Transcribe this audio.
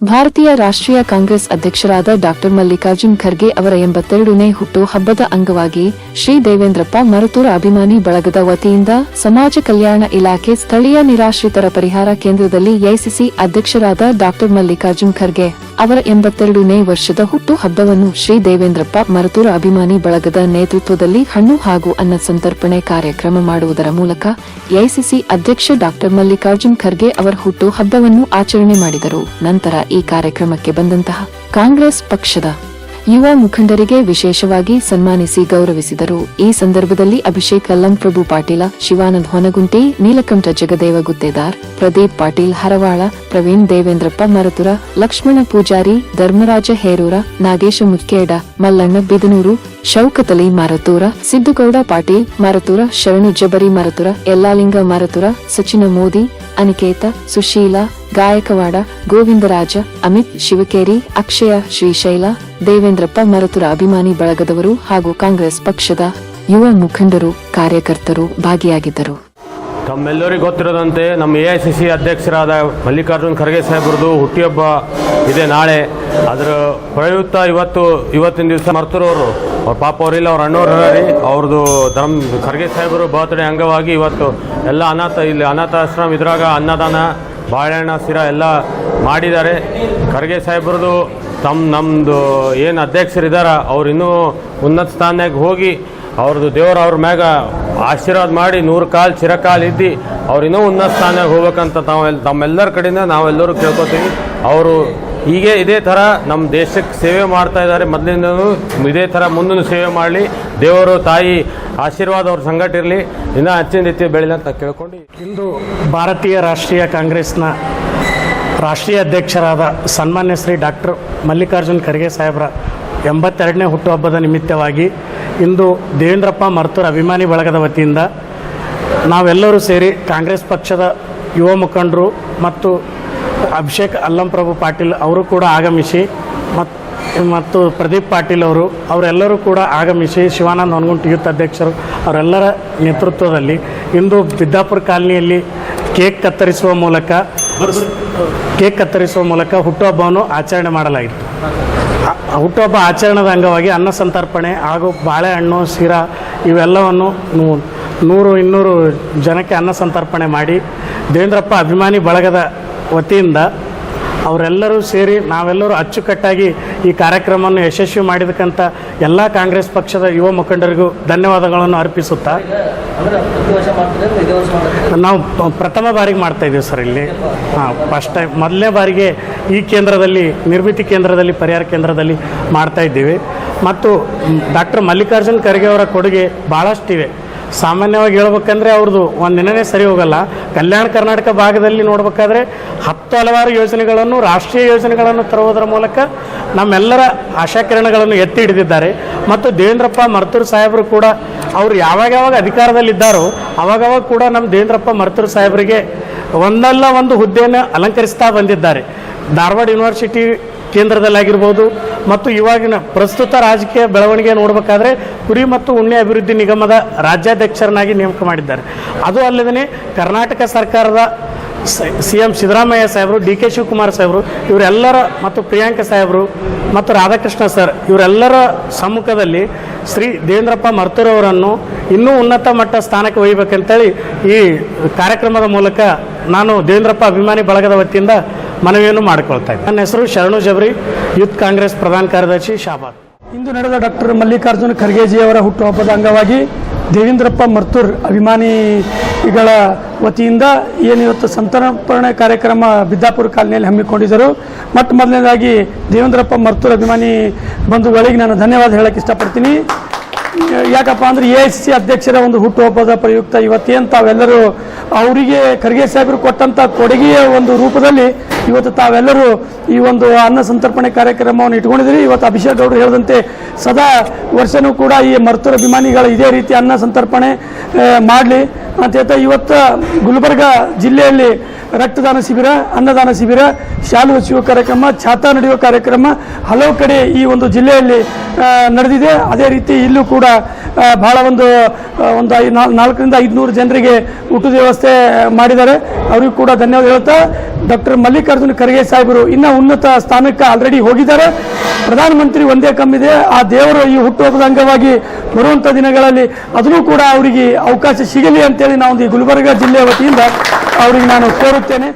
ಭಾರತೀಯ ರಾಷ್ಟ್ರೀಯ ಕಾಂಗ್ರೆಸ್ ಅಧ್ಯಕ್ಷರಾದ ಡಾಕ್ಟರ್ ಮಲ್ಲಿಕಾರ್ಜುನ್ ಖರ್ಗೆ ಅವರ ಎಂಬತ್ತೆರಡನೇ ಹುಟ್ಟು ಹಬ್ಬದ ಅಂಗವಾಗಿ ಶ್ರೀ ದೇವೇಂದ್ರಪ್ಪ ಮರುತೂರ ಅಭಿಮಾನಿ ಬಳಗದ ವತಿಯಿಂದ ಸಮಾಜ ಕಲ್ಯಾಣ ಇಲಾಖೆ ಸ್ಥಳೀಯ ನಿರಾಶ್ರಿತರ ಪರಿಹಾರ ಕೇಂದ್ರದಲ್ಲಿ ಎಐಸಿಸಿ ಅಧ್ಯಕ್ಷರಾದ ಡಾಕ್ಟರ್ ಮಲ್ಲಿಕಾರ್ಜುನ್ ಖರ್ಗೆ ಅವರ ಎಂಬತ್ತೆರಡನೇ ವರ್ಷದ ಹುಟ್ಟು ಹಬ್ಬವನ್ನು ಶ್ರೀ ದೇವೇಂದ್ರಪ್ಪ ಮರುತೂರ ಅಭಿಮಾನಿ ಬಳಗದ ನೇತೃತ್ವದಲ್ಲಿ ಹಣ್ಣು ಹಾಗೂ ಅನ್ನ ಸಂತರ್ಪಣೆ ಕಾರ್ಯಕ್ರಮ ಮಾಡುವುದರ ಮೂಲಕ ಎಐಸಿಸಿ ಅಧ್ಯಕ್ಷ ಡಾಕ್ಟರ್ ಮಲ್ಲಿಕಾರ್ಜುನ್ ಖರ್ಗೆ ಅವರ ಹುಟ್ಟು ಹಬ್ಬವನ್ನು ಆಚರಣೆ ಮಾಡಿದರು. ನಂತರ ಈ ಕಾರ್ಯಕ್ರಮಕ್ಕೆ ಬಂದಂತಹ ಕಾಂಗ್ರೆಸ್ ಪಕ್ಷದ ಯುವ ಮುಖಂಡರಿಗೆ ವಿಶೇಷವಾಗಿ ಸನ್ಮಾನಿಸಿ ಗೌರವಿಸಿದರು. ಈ ಸಂದರ್ಭದಲ್ಲಿ ಅಭಿಷೇಕ್ ಅಲ್ಲಂಪ್ರಭು ಪಾಟೀಲ, ಶಿವಾನಂದ್ ಹೊನಗುಂಟಿ, ನೀಲಕಂಠ ಜಗದೇವ ಗುತ್ತೇದಾರ್, ಪ್ರದೀಪ್ ಪಾಟೀಲ್ ಹರವಾಳ, ಪ್ರವೀಣ್ ದೇವೇಂದ್ರಪ್ಪ ಮರತುರ, ಲಕ್ಷ್ಮಣ ಪೂಜಾರಿ, ಧರ್ಮರಾಜ ಹೇರೂರ, ನಾಗೇಶ ಮುಕ್ಕೇಡ ಮಲ್ಲಣ್ಣ ಬಿದನೂರು ಶೌಕತಲಿ ಮರತೂರ, ಸಿದ್ದುಗೌಡ ಪಾಟೀಲ್ ಮರತುರ, ಶರಣು ಜಬರಿ ಮರತುರ, ಯಲ್ಲಾಲಿಂಗ ಮರತುರ, ಸಚಿನ ಮೋದಿ, ಅನಿಕೇತ, ಸುಶೀಲ ಗಾಯಕವಾಡ ಗೋವಿಂದರಾಜ, ಅಮಿತ್ ಶಿವಕೇರಿ, ಅಕ್ಷಯ ಶ್ರೀಶೈಲ, ದೇವೇಂದ್ರಪ್ಪ ಮರತುರ ಅಭಿಮಾನಿ ಬಳಗದವರು ಹಾಗೂ ಕಾಂಗ್ರೆಸ್ ಪಕ್ಷದ ಯುವ ಮುಖಂಡರು, ಕಾರ್ಯಕರ್ತರು ಭಾಗಿಯಾಗಿದ್ದರು. ತಮ್ಮೆಲ್ಲರಿಗೂ ಗೊತ್ತಿರೋದಂತೆ ನಮ್ಮ ಎ ಐ ಸಿ ಸಿ ಅಧ್ಯಕ್ಷರಾದ ಮಲ್ಲಿಕಾರ್ಜುನ್ ಖರ್ಗೆ ಸಾಹೇಬ್ರದ್ದು ಹುಟ್ಟಿಹಬ್ಬ ಇದೆ ನಾಳೆ. ಅದರ ಪ್ರಯುಕ್ತ ಇವತ್ತು, ಇವತ್ತಿನ ದಿವಸ ಮರ್ತರವರು ಅವ್ರ. ಪಾಪ ಅವರಿಲ್ಲ, ಅವ್ರ ಅಣ್ಣವ್ರು ರೀ ಅವ್ರದ್ದು ಧರ್ಮ, ಖರ್ಗೆ ಸಾಹೇಬರು ಬರ್ತ್ಡೇ ಅಂಗವಾಗಿ ಇವತ್ತು ಎಲ್ಲ ಅನಾಥ, ಇಲ್ಲಿ ಅನಾಥಾಶ್ರಮ ಇದ್ರಾಗ ಅನ್ನದಾನ ಬಾಳೆಹಣ್ಣ, ಸಿರ ಎಲ್ಲ ಮಾಡಿದ್ದಾರೆ. ಖರ್ಗೆ ಸಾಹೇಬ್ರದ್ದು ತಮ್ಮ ನಮ್ಮದು ಏನು ಅಧ್ಯಕ್ಷರಿದ್ದಾರ ಅವ್ರು ಇನ್ನೂ ಉನ್ನತ ಸ್ಥಾನಕ್ಕೆ ಹೋಗಿ ಅವ್ರದ್ದು ದೇವ್ರು ಅವ್ರ ಮ್ಯಾಗ ಆಶೀರ್ವಾದ ಮಾಡಿ ನೂರು ಕಾಲು ಚಿರಕಾಲ್ ಇದ್ದು ಅವ್ರು ಇನ್ನೂ ಉನ್ನತ ಸ್ಥಾನಕ್ಕೆ ಹೋಗ್ಬೇಕಂತ ತಾವೆಲ್ಲ ತಮ್ಮೆಲ್ಲರ ಕಡೆಯಿಂದ ನಾವೆಲ್ಲರೂ ಕೇಳ್ಕೊತೀವಿ. ಅವರು ಹೀಗೆ ಇದೇ ಥರ ನಮ್ಮ ದೇಶಕ್ಕೆ ಸೇವೆ ಮಾಡ್ತಾ ಇದ್ದಾರೆ. ಮೊದಲಿಂದನೂ ಇದೇ ಥರ ಮುಂದಿನ ಸೇವೆ ಮಾಡಲಿ. ದೇವರು, ತಾಯಿ ಆಶೀರ್ವಾದ ಅವ್ರ ಸಂಗಟ ಇರಲಿ. ಇನ್ನೂ ಹೆಚ್ಚಿನ ರೀತಿ ಅಂತ ಕೇಳ್ಕೊಂಡು ಇಂದು ಭಾರತೀಯ ರಾಷ್ಟ್ರೀಯ ಕಾಂಗ್ರೆಸ್ನ ರಾಷ್ಟ್ರೀಯ ಅಧ್ಯಕ್ಷರಾದ ಸನ್ಮಾನ್ಯ ಶ್ರೀ ಡಾಕ್ಟರ್ ಮಲ್ಲಿಕಾರ್ಜುನ್ ಖರ್ಗೆ ಸಾಹೇಬ್ರ ಎಂಬತ್ತೆರಡನೇ ಹುಟ್ಟುಹಬ್ಬದ ನಿಮಿತ್ತವಾಗಿ ಇಂದು ದೇವೇಂದ್ರಪ್ಪ ಮರ್ತೂರ್ ಅಭಿಮಾನಿ ಬಳಗದ ವತಿಯಿಂದ ನಾವೆಲ್ಲರೂ ಸೇರಿ ಕಾಂಗ್ರೆಸ್ ಪಕ್ಷದ ಯುವ ಮುಖಂಡರು ಮತ್ತು ಅಭಿಷೇಕ್ ಅಲ್ಲಂಪ್ರಭು ಪಾಟೀಲ್ ಅವರು ಕೂಡ ಆಗಮಿಸಿ ಮತ್ತು ಪ್ರದೀಪ್ ಪಾಟೀಲ್ ಅವರು, ಅವರೆಲ್ಲರೂ ಕೂಡ ಆಗಮಿಸಿ ಶಿವಾನಂದ ಹೊನಗುಂಟ್ ಯೂತ್ ಅಧ್ಯಕ್ಷರು ಅವರೆಲ್ಲರ ನೇತೃತ್ವದಲ್ಲಿ ಇಂದು ಬಿದ್ದಾಪುರ ಕಾಲನಿಯಲ್ಲಿ ಕೇಕ್ ಕತ್ತರಿಸುವ ಮೂಲಕ, ಕೇಕ್ ಕತ್ತರಿಸುವ ಮೂಲಕ ಹುಟ್ಟುಹಬ್ಬವನ್ನು ಆಚರಣೆ ಆ ಹುಟ್ಟುಹಬ್ಬ ಆಚರಣದ ಅಂಗವಾಗಿ ಅನ್ನ ಸಂತರ್ಪಣೆ ಹಾಗೂ ಬಾಳೆಹಣ್ಣು, ಶಿರಾ ಇವೆಲ್ಲವನ್ನು ನೂರು ಇನ್ನೂರು ಜನಕ್ಕೆ ಅನ್ನ ಸಂತರ್ಪಣೆ ಮಾಡಿ ದೇವೇಂದ್ರಪ್ಪ ಅಭಿಮಾನಿ ಬಳಗದ ವತಿಯಿಂದ ಅವರೆಲ್ಲರೂ ಸೇರಿ ನಾವೆಲ್ಲರೂ ಅಚ್ಚುಕಟ್ಟಾಗಿ ಈ ಕಾರ್ಯಕ್ರಮವನ್ನು ಯಶಸ್ವಿ ಮಾಡಿದಕ್ಕಂಥ ಎಲ್ಲ ಕಾಂಗ್ರೆಸ್ ಪಕ್ಷದ ಯುವ ಮುಖಂಡರಿಗೂ ಧನ್ಯವಾದಗಳನ್ನು ಅರ್ಪಿಸುತ್ತಾ ನಾವು ಪ್ರಥಮ ಬಾರಿಗೆ ಮಾಡ್ತಾ ಇದ್ದೀವಿ ಸರ್ ಇಲ್ಲಿ. ಹಾಂ ಫಸ್ಟ್ ಟೈಮ್ ಮೊದಲನೇ ಬಾರಿಗೆ ಈ ಕೇಂದ್ರದಲ್ಲಿ, ನಿರ್ಮಿತಿ ಕೇಂದ್ರದಲ್ಲಿ, ಪರಿಹಾರ ಕೇಂದ್ರದಲ್ಲಿ ಮಾಡ್ತಾ ಇದ್ದೀವಿ. ಮತ್ತು ಡಾಕ್ಟರ್ ಮಲ್ಲಿಕಾರ್ಜುನ್ ಖರ್ಗೆ ಅವರ ಕೊಡುಗೆ ಭಾಳಷ್ಟಿವೆ ಸಾಮಾನ್ಯವಾಗಿ ಹೇಳ್ಬೇಕಂದ್ರೆ ಅವ್ರದ್ದು ಒಂದು ದಿನವೇ ಸರಿ ಹೋಗಲ್ಲ. ಕಲ್ಯಾಣ ಕರ್ನಾಟಕ ಭಾಗದಲ್ಲಿ ನೋಡಬೇಕಾದ್ರೆ ಹತ್ತು ಹಲವಾರು ಯೋಜನೆಗಳನ್ನು, ರಾಷ್ಟ್ರೀಯ ಯೋಜನೆಗಳನ್ನು ತರುವುದರ ಮೂಲಕ ನಮ್ಮೆಲ್ಲರ ಆಶಾಕಿರಣಗಳನ್ನು ಎತ್ತಿ ಹಿಡಿದಿದ್ದಾರೆ. ಮತ್ತು ದೇವೇಂದ್ರಪ್ಪ ಮರ್ತೂರು ಸಾಹೇಬರು ಕೂಡ ಅವರು ಯಾವಾಗ ಯಾವಾಗ ಅಧಿಕಾರದಲ್ಲಿದ್ದಾರೋ ಅವಾಗವಾಗ ಕೂಡ ನಮ್ಮ ದೇವೇಂದ್ರಪ್ಪ ಮರ್ತೂರು ಸಾಹೇಬರಿಗೆ ಒಂದಲ್ಲ ಒಂದು ಹುದ್ದೆಯನ್ನು ಅಲಂಕರಿಸ್ತಾ ಬಂದಿದ್ದಾರೆ. ಧಾರವಾಡ ಯೂನಿವರ್ಸಿಟಿ ಕೇಂದ್ರದಲ್ಲಾಗಿರ್ಬೋದು ಮತ್ತು ಇವಾಗಿನ ಪ್ರಸ್ತುತ ರಾಜಕೀಯ ಬೆಳವಣಿಗೆ ನೋಡಬೇಕಾದ್ರೆ ಕುರಿ ಮತ್ತು ಉಣ್ಣೆ ಅಭಿವೃದ್ಧಿ ನಿಗಮದ ರಾಜ್ಯಾಧ್ಯಕ್ಷರನ್ನಾಗಿ ನೇಮಕ ಮಾಡಿದ್ದಾರೆ. ಅದು ಅಲ್ಲದೇ ಕರ್ನಾಟಕ ಸರ್ಕಾರದ ಸಿ ಎಂ ಸಿದ್ದರಾಮಯ್ಯ ಸಾಹೇಬರು, ಡಿ ಕೆ ಶಿವಕುಮಾರ್ ಸಾಹೇಬರು, ಇವರೆಲ್ಲರ ಮತ್ತು ಪ್ರಿಯಾಂಕ ಸಾಹೇಬರು ಮತ್ತು ರಾಧಾಕೃಷ್ಣ ಸರ್ ಇವರೆಲ್ಲರ ಸಮ್ಮುಖದಲ್ಲಿ ಶ್ರೀ ದೇವೇಂದ್ರಪ್ಪ ಮರ್ತೂರವರನ್ನು ಇನ್ನೂ ಉನ್ನತ ಮಟ್ಟ ಸ್ಥಾನಕ್ಕೆ ಒಯ್ಯಬೇಕಂತೇಳಿ ಈ ಕಾರ್ಯಕ್ರಮದ ಮೂಲಕ ನಾನು ದೇವೇಂದ್ರಪ್ಪ ಅಭಿಮಾನಿ ಬಳಗದ ವತಿಯಿಂದ ಮನವಿಯನ್ನು ಮಾಡಿಕೊಳ್ತಾ ಇದ್ದೆ ನನ್ನ ಹೆಸರು ಶರಣು ಜಬರಿ ಯೂತ್ ಕಾಂಗ್ರೆಸ್ ಪ್ರಧಾನ ಕಾರ್ಯದರ್ಶಿ ಶಾಬಾದ್. ಇಂದು ನಡೆದ ಡಾಕ್ಟರ್ ಮಲ್ಲಿಕಾರ್ಜುನ ಖರ್ಗೆಜಿಯವರ ಹುಟ್ಟುಹಬ್ಬದ ಅಂಗವಾಗಿ ದೇವೇಂದ್ರಪ್ಪ ಮರ್ತೂರ್ ಅಭಿಮಾನಿಗಳ ವತಿಯಿಂದ ಏನಿವತ್ತು ಸಂತರ್ಪಣೆ ಕಾರ್ಯಕ್ರಮ ಬಿದ್ದಾಪುರ ಕಾಲನಿಯಲ್ಲಿ ಹಮ್ಮಿಕೊಂಡಿದ್ದರು. ಮತ್ತು ಮೊದಲನೇದಾಗಿ ದೇವೇಂದ್ರಪ್ಪ ಮರ್ತೂರ್ ಅಭಿಮಾನಿ ಬಂಧುಗಳಿಗೆ ನಾನು ಧನ್ಯವಾದ ಹೇಳಕ್ಕೆ ಇಷ್ಟಪಡ್ತೀನಿ. ಯಾಕಪ್ಪ ಅಂದ್ರೆ ಎ ಸಿ ಅಧ್ಯಕ್ಷರ ಒಂದು ಹುಟ್ಟುಹಬ್ಬದ ಪ್ರಯುಕ್ತ ಇವತ್ತೇನು ತಾವೆಲ್ಲರೂ ಅವರಿಗೆ ಖರ್ಗೆ ಸಾಹೇಬರು ಕೊಟ್ಟಂತ ಕೊಡುಗೆಯ ಒಂದು ರೂಪದಲ್ಲಿ ಇವತ್ತು ತಾವೆಲ್ಲರೂ ಈ ಒಂದು ಅನ್ನ ಸಂತರ್ಪಣೆ ಕಾರ್ಯಕ್ರಮವನ್ನು ಇಟ್ಕೊಂಡಿದ್ರಿ ಇವತ್ತು ಅಭಿಷೇಕ್ ಗೌಡರು ಹೇಳಿದಂತೆ ಸದಾ ವರ್ಷನೂ ಕೂಡ ಈ ಮರ್ತುರ ಅಭಿಮಾನಿಗಳ ಇದೇ ರೀತಿ ಅನ್ನ ಸಂತರ್ಪಣೆ ಮಾಡಲಿ. ಅಂತ ಇವತ್ತು ಗುಲ್ಬರ್ಗ ಜಿಲ್ಲೆಯಲ್ಲಿ ರಕ್ತದಾನ ಶಿಬಿರ, ಅನ್ನದಾನ ಶಿಬಿರ, ಶಾಲು ಹಚ್ಚುವ ಕಾರ್ಯಕ್ರಮ ಛಾತಾ ನಡೆಯುವ ಕಾರ್ಯಕ್ರಮ ಹಲವು ಕಡೆ ಈ ಒಂದು ಜಿಲ್ಲೆಯಲ್ಲಿ ನಡೆದಿದೆ. ಅದೇ ರೀತಿ ಇಲ್ಲೂ ಕೂಡ ಭಾಳ ಒಂದು ಒಂದು ನಾಲ್ಕರಿಂದ ಐದುನೂರು ಜನರಿಗೆ ಊಟದ ವ್ಯವಸ್ಥೆ ಮಾಡಿದ್ದಾರೆ. ಅವರಿಗೂ ಕೂಡ ಧನ್ಯವಾದ ಹೇಳ್ತಾ, ಡಾಕ್ಟರ್ ಮಲ್ಲಿಕಾರ್ಜುನ ಖರ್ಗೆ ಸಾಹೇಬರು ಇನ್ನ ಉನ್ನತ ಸ್ಥಾನಕ್ಕೆ ಆಲ್ರೆಡಿ ಹೋಗಿದ್ದಾರೆ. ಪ್ರಧಾನಮಂತ್ರಿ ಒಂದೇ ಕಮ್ಮಿದೆ. ಆ ದೇವರು ಈ ಹುಟ್ಟುಹಬ್ಬದ ಅಂಗವಾಗಿ ಬರುವಂಥ ದಿನಗಳಲ್ಲಿ ಅದನ್ನು ಕೂಡ ಅವರಿಗೆ ಅವಕಾಶ ಸಿಗಲಿ ಅಂತೇಳಿ ನಾವು ಈ ಗುಲ್ಬರ್ಗ ಜಿಲ್ಲೆಯ ವತಿಯಿಂದ ಅವರಿಗೆ ನಾನು ಕೋರುತ್ತೇನೆ.